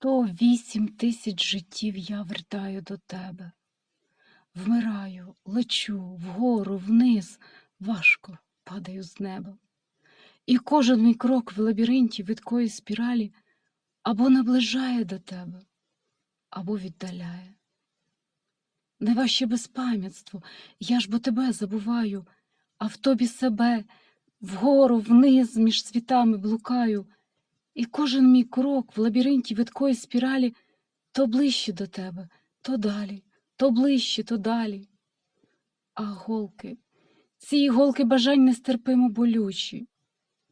Сто вісім тисяч життів я вертаю до тебе. Вмираю, лечу вгору, вниз, важко падаю з неба. І кожен мій крок в лабіринті видкої спіралі або наближає до тебе, або віддаляє. Найважче безпам'ятство, я ж бо тебе забуваю, а в тобі себе вгору, вниз між світами блукаю, і кожен мій крок в лабіринті видкої спіралі то ближче до тебе, то далі, то ближче, то далі. А голки, ці голки бажань нестерпимо болючі,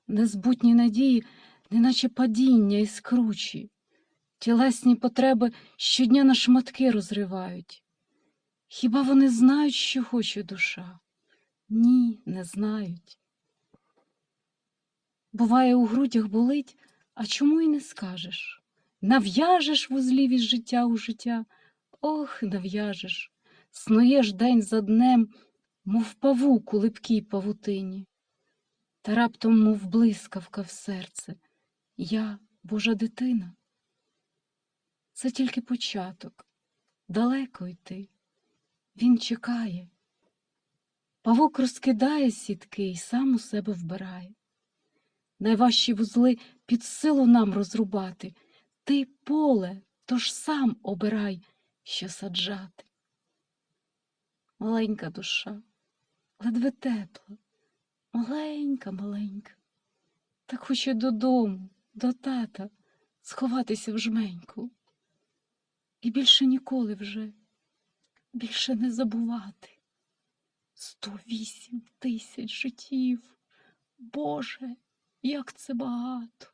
незбутні надії, неначе падіння і скручі, тілесні потреби щодня на шматки розривають. Хіба вони знають, що хоче душа? Ні, не знають. Буває, у грудях болить, а чому й не скажеш? Нав'яжеш вузлів із життя у життя, ох, нав'яжеш, снуєш день за днем, мов павук у липкій павутині, та раптом, мов блискавка в серце, я Божа дитина. Це тільки початок, далеко йти. Він чекає. Павук розкидає сітки й сам у себе вбирає. Найважчі вузли під силу нам розрубати. Ти поле, тож сам обирай, що саджати. Маленька душа, ледве тепла, маленька, маленька, так хоче додому, до тата, сховатися в жменьку. І більше ніколи вже, більше не забувати. Сто вісім тисяч життів. Боже, як це багато.